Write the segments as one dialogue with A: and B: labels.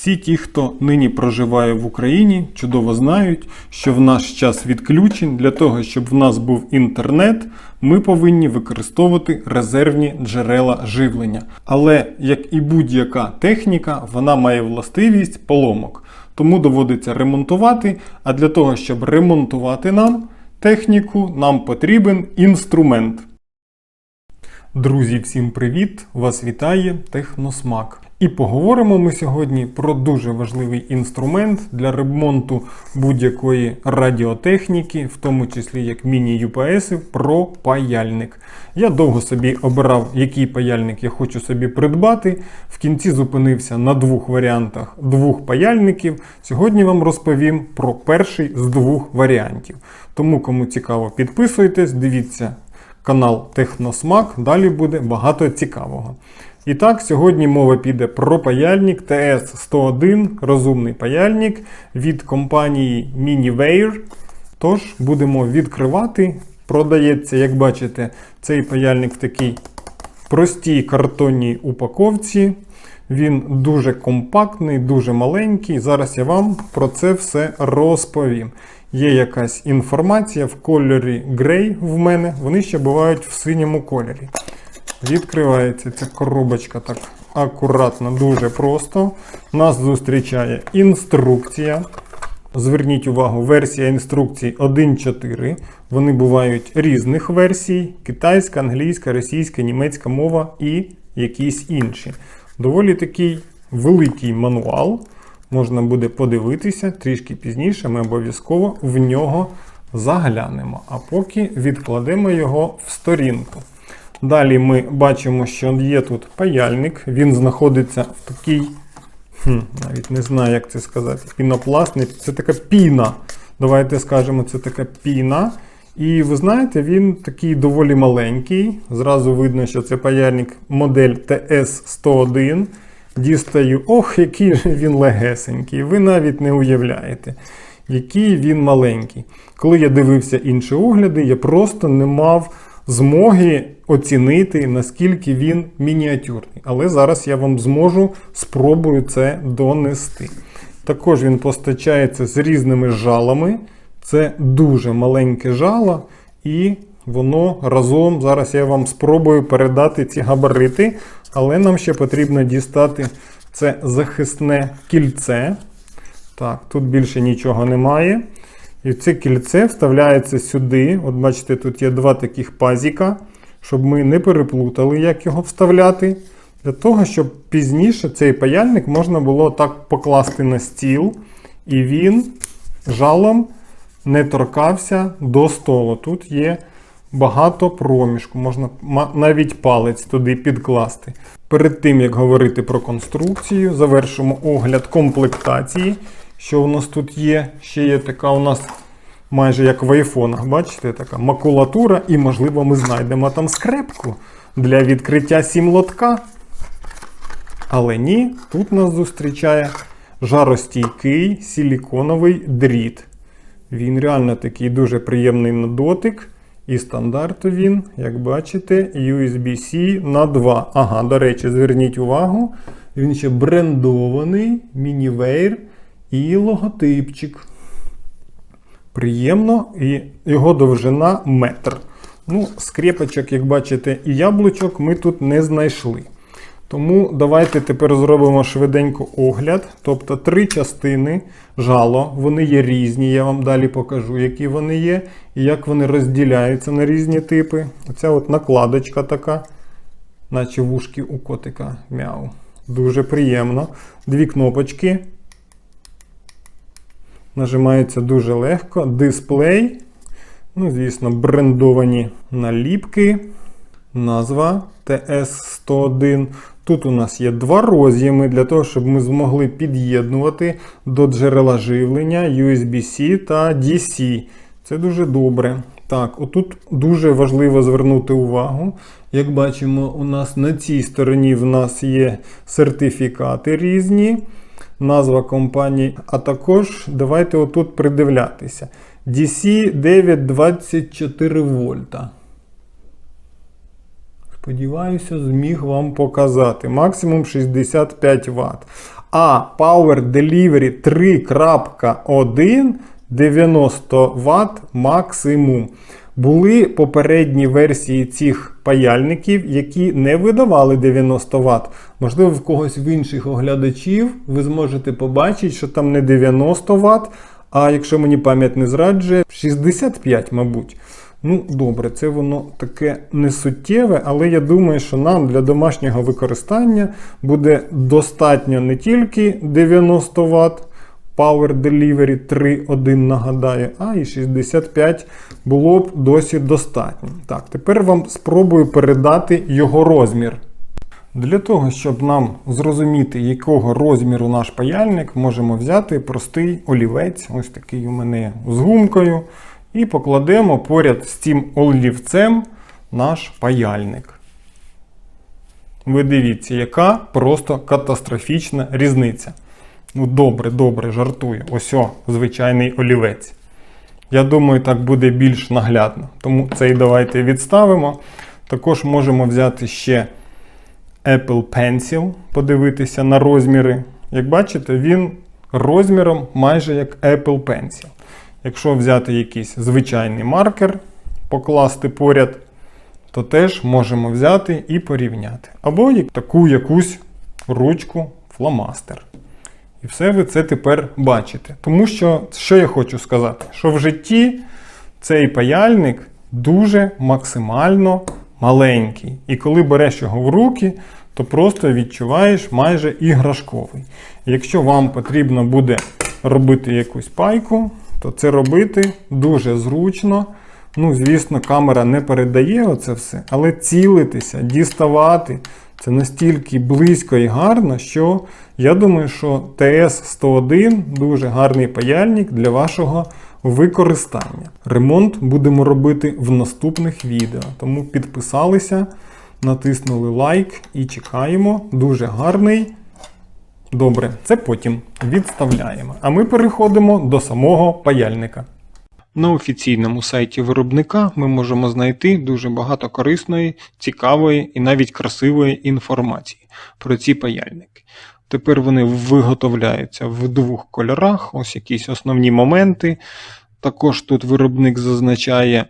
A: Всі ті, хто нині проживає в Україні, чудово знають, що в наш час відключень для того, щоб в нас був інтернет, ми повинні використовувати резервні джерела живлення. Але як і будь-яка техніка, вона має властивість поломок. Тому доводиться ремонтувати. А для того, щоб ремонтувати нам техніку, нам потрібен інструмент. Друзі, всім привіт! Вас вітає Техносмак. І поговоримо ми сьогодні про дуже важливий інструмент для ремонту будь-якої радіотехніки, в тому числі як міні-UPS, про паяльник. Я довго собі обирав, який паяльник я хочу собі придбати. В кінці зупинився на двох варіантах двох паяльників. Сьогодні вам розповім про перший з двох варіантів. Тому, кому цікаво, підписуйтесь, дивіться канал Техносмак, далі буде багато цікавого. І так, сьогодні мова піде про паяльник TS101, розумний паяльник від компанії Miniware. Тож будемо відкривати. Продається, як бачите, цей паяльник в такій простій картонній упаковці. Він дуже компактний, дуже маленький. Зараз я вам про це все розповім. Є якась інформація в кольорі грей в мене, вони ще бувають в синьому кольорі. Відкривається ця коробочка так акуратно, дуже просто. Нас зустрічає інструкція. Зверніть увагу, версія інструкції 1.4. Вони бувають різних версій: китайська, англійська, російська, німецька мова і якісь інші. Доволі такий великий мануал. Можна буде подивитися трішки пізніше, ми обов'язково в нього заглянемо. А поки відкладемо його в сторінку. Далі ми бачимо, що є тут паяльник, він знаходиться в такій, хм, навіть не знаю, як це сказати, пінопластний. Це така піна. Давайте скажемо, це така піна. І ви знаєте, він такий доволі маленький. Зразу видно, що це паяльник модель TS101. Дістаю, ох, який же він легесенький. Ви навіть не уявляєте, який він маленький. Коли я дивився інші огляди, я просто не мав змоги оцінити, наскільки він мініатюрний. Але зараз я вам зможу спробую це донести. Також він постачається з різними жалами. Це дуже маленьке жало, і воно разом. Зараз я вам спробую передати ці габарити, але нам ще потрібно дістати це захисне кільце. Так, тут більше нічого немає. І це кільце вставляється сюди. От бачите, тут є два таких пазіка, щоб ми не переплутали, як його вставляти. Для того, щоб пізніше цей паяльник можна було так покласти на стіл, і він жалом не торкався до столу. Тут є багато проміжку, можна навіть палець туди підкласти. Перед тим, як говорити про конструкцію, завершимо огляд комплектації. Що у нас тут є? Ще є така у нас майже як в айфонах, бачите, така макулатура, і, можливо, ми знайдемо там скрепку для відкриття сімлотка. Але ні, тут нас зустрічає жаростійкий силіконовий дріт. Він реально такий дуже приємний на дотик. І стандарту він, як бачите, USB-C на 2. Ага, до речі, зверніть увагу, він ще брендований, мінівейр і логотипчик. Приємно, і його довжина метр. Ну, скрепочок, як бачите, і яблучок ми тут не знайшли. Тому давайте тепер зробимо швиденько огляд. Тобто три частини жало, вони є різні. Я вам далі покажу, які вони є, і як вони розділяються на різні типи. Оця от накладочка така, наче вушки у котика. Мяу. Дуже приємно. Дві кнопочки. Нажимається дуже легко. Дисплей. Ну, звісно, брендовані наліпки. Назва TS101. Тут у нас є два роз'єми для того, щоб ми змогли під'єднувати до джерела живлення USB-C та DC. Це дуже добре. Так, отут дуже важливо звернути увагу. Як бачимо, у нас на цій стороні в нас є сертифікати різні, назва компанії, а також давайте отут придивлятися. DC 924 вольта. Сподіваюся, зміг вам показати. Максимум 65 Вт. А Power Delivery 3.1 90 Вт максимум. Були попередні версії цих паяльників, які не видавали 90 Вт. Можливо, в когось в інших оглядачів ви зможете побачити, що там не 90 Вт, а якщо мені пам'ять не зраджує, 65, мабуть. Ну, добре, це воно таке несуттєве, але я думаю, що нам для домашнього використання буде достатньо не тільки 90 Вт. Power Delivery 3.1 нагадаю, а і 65 було б досі достатньо. Так, тепер вам спробую передати його розмір. Для того, щоб нам зрозуміти, якого розміру наш паяльник, можемо взяти простий олівець, ось такий у мене з гумкою, і покладемо поряд з цим олівцем наш паяльник. Ви дивіться, яка просто катастрофічна різниця. Ну, добре, добре, жартую. Ось о, звичайний олівець. Я думаю, так буде більш наглядно. Тому цей давайте відставимо. Також можемо взяти ще Apple Pencil, подивитися на розміри. Як бачите, він розміром майже як Apple Pencil. Якщо взяти якийсь звичайний маркер, покласти поряд, то теж можемо взяти і порівняти. Або таку якусь ручку фломастер. І все ви це тепер бачите. Тому що, що я хочу сказати, що в житті цей паяльник дуже максимально маленький. І коли береш його в руки, то просто відчуваєш майже іграшковий. Якщо вам потрібно буде робити якусь пайку, то це робити дуже зручно. Ну, звісно, камера не передає оце все, але цілитися, діставати це настільки близько і гарно, що я думаю, що ТС-101 дуже гарний паяльник для вашого використання. Ремонт будемо робити в наступних відео. Тому підписалися, натиснули лайк і чекаємо. Дуже гарний. Добре, це потім відставляємо. А ми переходимо до самого паяльника. На офіційному сайті виробника ми можемо знайти дуже багато корисної, цікавої і навіть красивої інформації про ці паяльники. Тепер вони виготовляються в двох кольорах, ось якісь основні моменти. Також тут виробник зазначає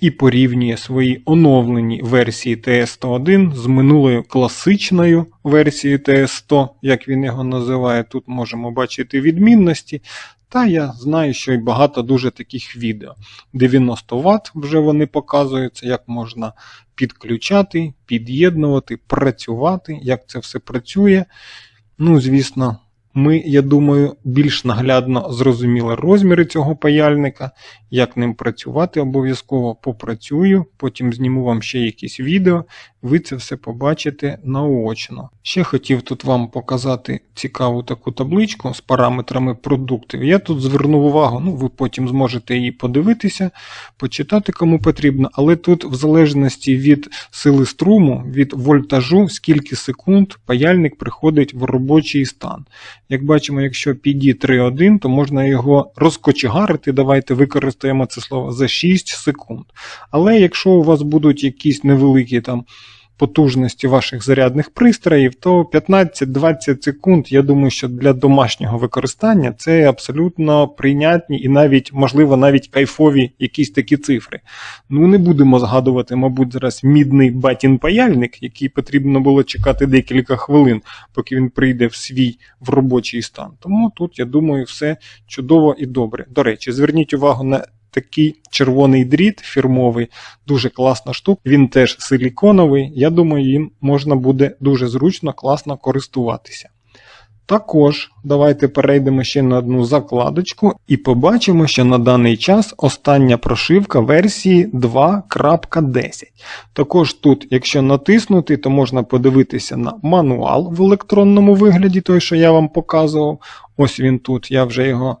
A: і порівнює свої оновлені версії TS101 з минулою класичною версією TS100, як він його називає. Тут можемо бачити відмінності. Та я знаю, що й багато дуже таких відео. 90 Вт вже вони показуються, як можна підключати, під'єднувати, працювати, як це все працює. Ну, звісно, ми, я думаю, більш наглядно зрозуміли розміри цього паяльника, як ним працювати, обов'язково попрацюю, потім зніму вам ще якісь відео, ви це все побачите наочно. Ще хотів тут вам показати цікаву таку табличку з параметрами продуктів. Я тут звернув увагу, ну ви потім зможете її подивитися, почитати кому потрібно, але тут, в залежності від сили струму, від вольтажу, скільки секунд паяльник приходить в робочий стан. Як бачимо, якщо PD 3.1, то можна його розкочегарити. Давайте використаємо це слово за 6 секунд. Але якщо у вас будуть якісь невеликі там потужності ваших зарядних пристроїв, то 15-20 секунд, я думаю, що для домашнього використання це абсолютно прийнятні і навіть, можливо, навіть кайфові якісь такі цифри. Ну, не будемо згадувати, мабуть, зараз мідний батін паяльник, який потрібно було чекати декілька хвилин, поки він прийде в свій в робочий стан. Тому тут, я думаю, все чудово і добре. До речі, зверніть увагу на такий червоний дріт фірмовий, дуже класна штука. Він теж силіконовий. Я думаю, їм можна буде дуже зручно, класно користуватися. Також давайте перейдемо ще на одну закладочку і побачимо, що на даний час остання прошивка версії 2.10. Також тут, якщо натиснути, то можна подивитися на мануал в електронному вигляді, той, що я вам показував. Ось він тут, я вже його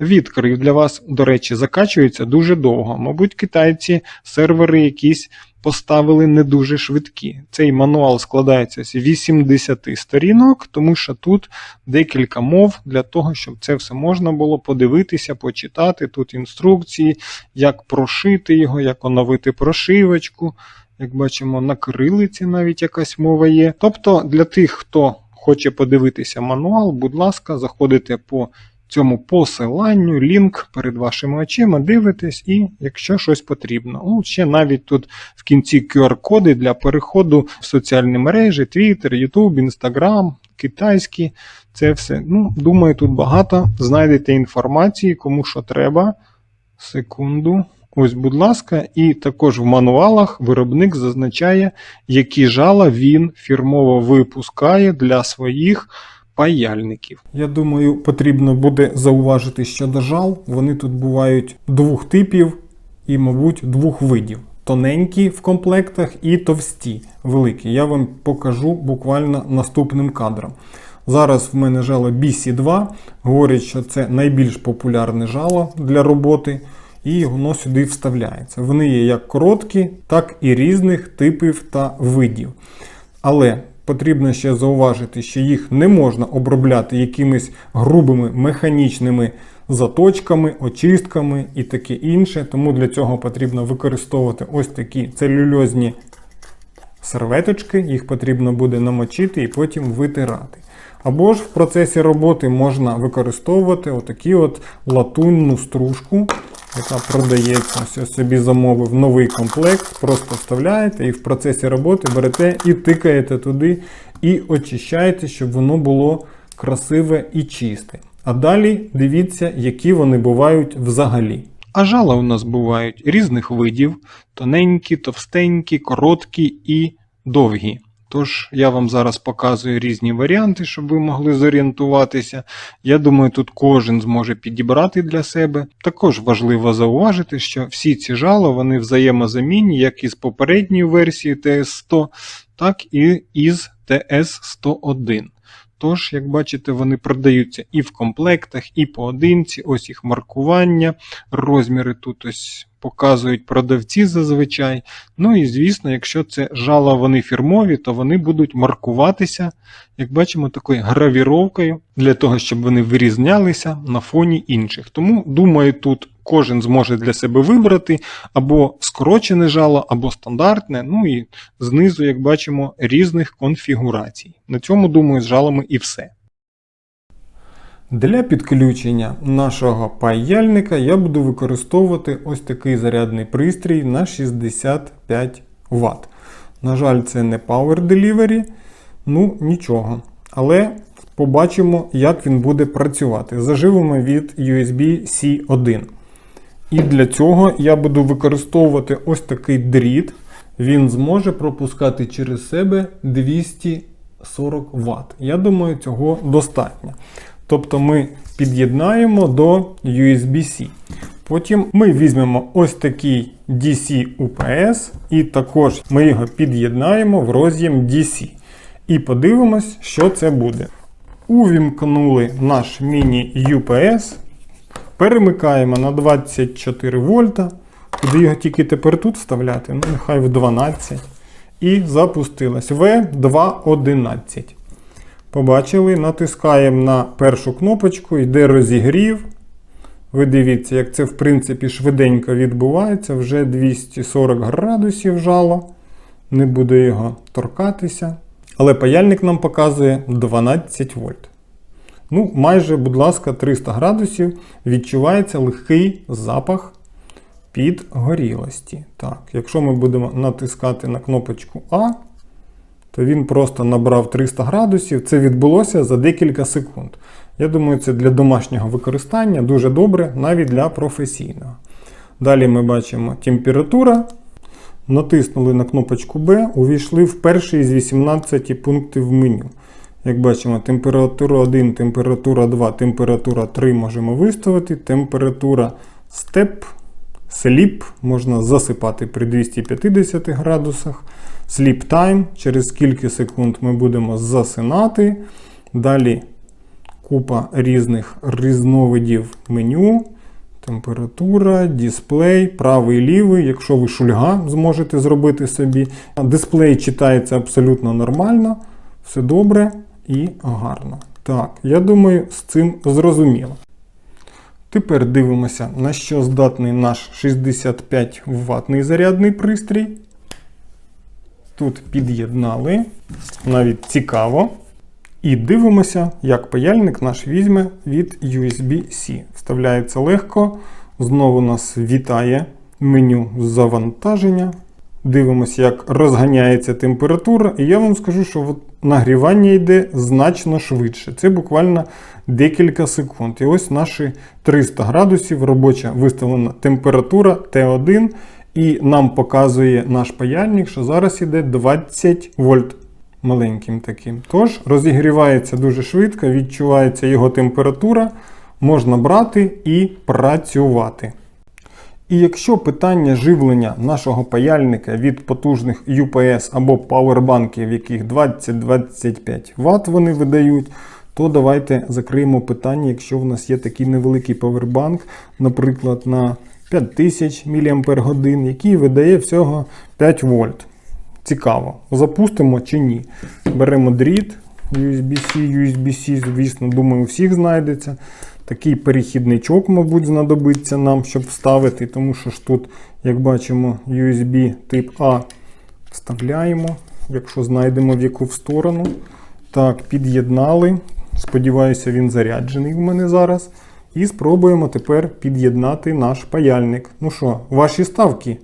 A: відкрив для вас. До речі, закачується дуже довго. Мабуть, китайці сервери якісь поставили не дуже швидкі. Цей мануал складається з 80 сторінок, тому що тут декілька мов для того, щоб це все можна було подивитися, почитати. Тут інструкції, як прошити його, як оновити прошивочку. Як бачимо, на кирилиці навіть якась мова є. Тобто для тих, хто хоче подивитися мануал, будь ласка, заходите по цьому посиланню, лінк перед вашими очима, дивитесь, і якщо щось потрібно. Ну, ще навіть тут в кінці QR-коди для переходу в соціальні мережі, Twitter, YouTube, Instagram, китайські. Це все. Ну, думаю, тут багато знайдете інформації, кому що треба. Секунду. Ось, будь ласка, і також в мануалах виробник зазначає, які жала він фірмово випускає для своїх паяльників. Я думаю, потрібно буде зауважити щодо жал. Вони тут бувають двох типів і, мабуть, двох видів. Тоненькі в комплектах і товсті, великі. Я вам покажу буквально наступним кадром. Зараз в мене жало BC2. Говорять, що це найбільш популярне жало для роботи, і воно сюди вставляється. Вони є як короткі, так і різних типів та видів. Але потрібно ще зауважити, що їх не можна обробляти якимись грубими механічними заточками, очистками і таке інше. Тому для цього потрібно використовувати ось такі целюльозні серветочки, їх потрібно буде намочити і потім витирати. Або ж в процесі роботи можна використовувати отакі от латунну стружку, яка продається. Ось собі замовив новий комплект, просто вставляєте і в процесі роботи берете і тикаєте туди, і очищаєте, щоб воно було красиве і чисте. А далі дивіться, які вони бувають взагалі. А жала у нас бувають різних видів: тоненькі, товстенькі, короткі і довгі. Тож я вам зараз показую різні варіанти, щоб ви могли зорієнтуватися. Я думаю, тут кожен зможе підібрати для себе. Також важливо зауважити, що всі ці жала вони взаємозамінні як із попередньої версії TS100, так і із TS101. Тож, як бачите, вони продаються і в комплектах, і поодинці. Ось їх маркування, розміри тут ось показують продавці зазвичай. Ну і звісно, якщо це жала вони фірмові, то вони будуть маркуватися, як бачимо, такою гравіровкою для того, щоб вони вирізнялися на фоні інших. Тому, думаю, тут кожен зможе для себе вибрати або скорочене жало, або стандартне. Ну і знизу, як бачимо, різних конфігурацій. На цьому, думаю, з жалами і все. Для підключення нашого паяльника я буду використовувати ось такий зарядний пристрій на 65 Вт. На жаль, це не Power Delivery, ну нічого. Але побачимо, як він буде працювати. Заживемо від USB-C 1. І для цього я буду використовувати ось такий дріт. Він зможе пропускати через себе 240 Вт. Я думаю, цього достатньо. Тобто ми під'єднаємо до USB-C. Потім ми візьмемо ось такий DC UPS, і також ми його під'єднаємо в роз'єм DC. І подивимось, що це буде. Увімкнули наш міні-UPS. Перемикаємо на 24 вольта. Куди його тільки тепер тут вставляти? Ну, нехай в 12. І запустилась V211. Побачили, натискаємо на першу кнопочку, йде розігрів. Ви дивіться, як це в принципі швиденько відбувається. Вже 240 градусів жало. Не буду його торкатися. Але паяльник нам показує 12 вольт. Ну, майже, будь ласка, 300 градусів відчувається легкий запах підгорілості. Так, якщо ми будемо натискати на кнопочку А, то він просто набрав 300 градусів. Це відбулося за декілька секунд. Я думаю, це для домашнього використання дуже добре, навіть для професійного. Далі ми бачимо температура. Натиснули на кнопочку B, увійшли в перший з 18 пунктів меню. Як бачимо, температура 1, температура 2, температура 3 можемо виставити. Температура степ, сліп можна засипати при 250 градусах. Sleep time, через скільки секунд ми будемо засинати. Далі купа різних різновидів меню. Температура, дисплей, правий лівий. Якщо ви шульга зможете зробити собі. Дисплей читається абсолютно нормально. Все добре і гарно. Так, я думаю, з цим зрозуміло. Тепер дивимося, на що здатний наш 65 ватний зарядний пристрій. Тут під'єднали. Навіть цікаво. І дивимося, як паяльник наш візьме від USB-C. Вставляється легко. Знову нас вітає меню завантаження. Дивимося, як розганяється температура. І я вам скажу, що от нагрівання йде значно швидше. Це буквально декілька секунд. І ось наші 300 градусів робоча виставлена температура Т1. І нам показує наш паяльник, що зараз іде 20 вольт маленьким таким. Тож розігрівається дуже швидко, відчувається його температура, можна брати і працювати. І якщо питання живлення нашого паяльника від потужних UPS або павербанків, яких 20-25 Вт вони видають, то давайте закриємо питання, якщо в нас є такий невеликий павербанк, наприклад, на 5000 мАч, який видає всього 5 вольт. Цікаво, запустимо чи ні. Беремо дріт, USB-C, USB-C, звісно, думаю, у всіх знайдеться. Такий перехідничок, мабуть, знадобиться нам, щоб вставити, тому що ж тут, як бачимо, USB тип А вставляємо, якщо знайдемо в яку в сторону. Так, під'єднали. Сподіваюся, він заряджений в мене зараз. І спробуємо тепер під'єднати наш паяльник. Ну що, ваші ставки,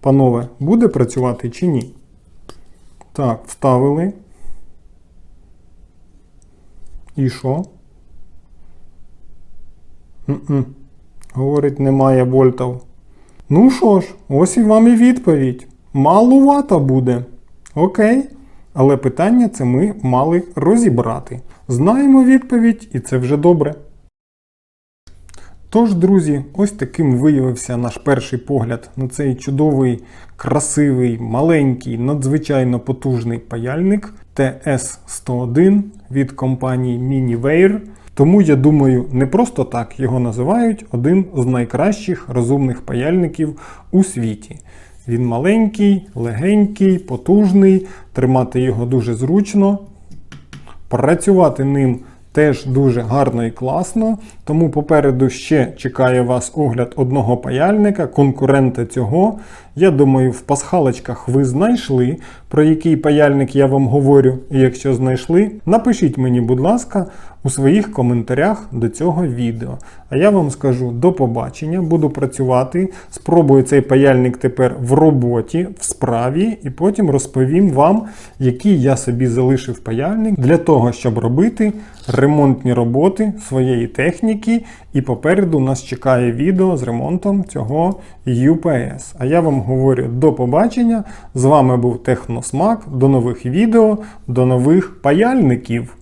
A: панове, буде працювати чи ні? Так, вставили. І що? М-м. Говорить, немає вольтів. Ну що ж, ось і вам і відповідь. Малувато буде. Окей. Але питання це ми мали розібрати. Знаємо відповідь, і це вже добре. Тож, друзі, ось таким виявився наш перший погляд на цей чудовий, красивий, маленький, надзвичайно потужний паяльник TS101 від компанії Miniware. Тому я думаю, не просто так його називають один з найкращих розумних паяльників у світі. Він маленький, легенький, потужний, тримати його дуже зручно. Працювати ним теж дуже гарно і класно. Тому попереду ще чекає вас огляд одного паяльника, конкурента цього. Я думаю, в пасхалочках ви знайшли, про який паяльник я вам говорю. І якщо знайшли, напишіть мені, будь ласка, у своїх коментарях до цього відео. А я вам скажу до побачення, буду працювати, спробую цей паяльник тепер в роботі, в справі, і потім розповім вам, який я собі залишив паяльник для того, щоб робити ремонтні роботи своєї техніки. І попереду нас чекає відео з ремонтом цього UPS. А я вам говорю до побачення. З вами був Техносмак. До нових відео, до нових паяльників.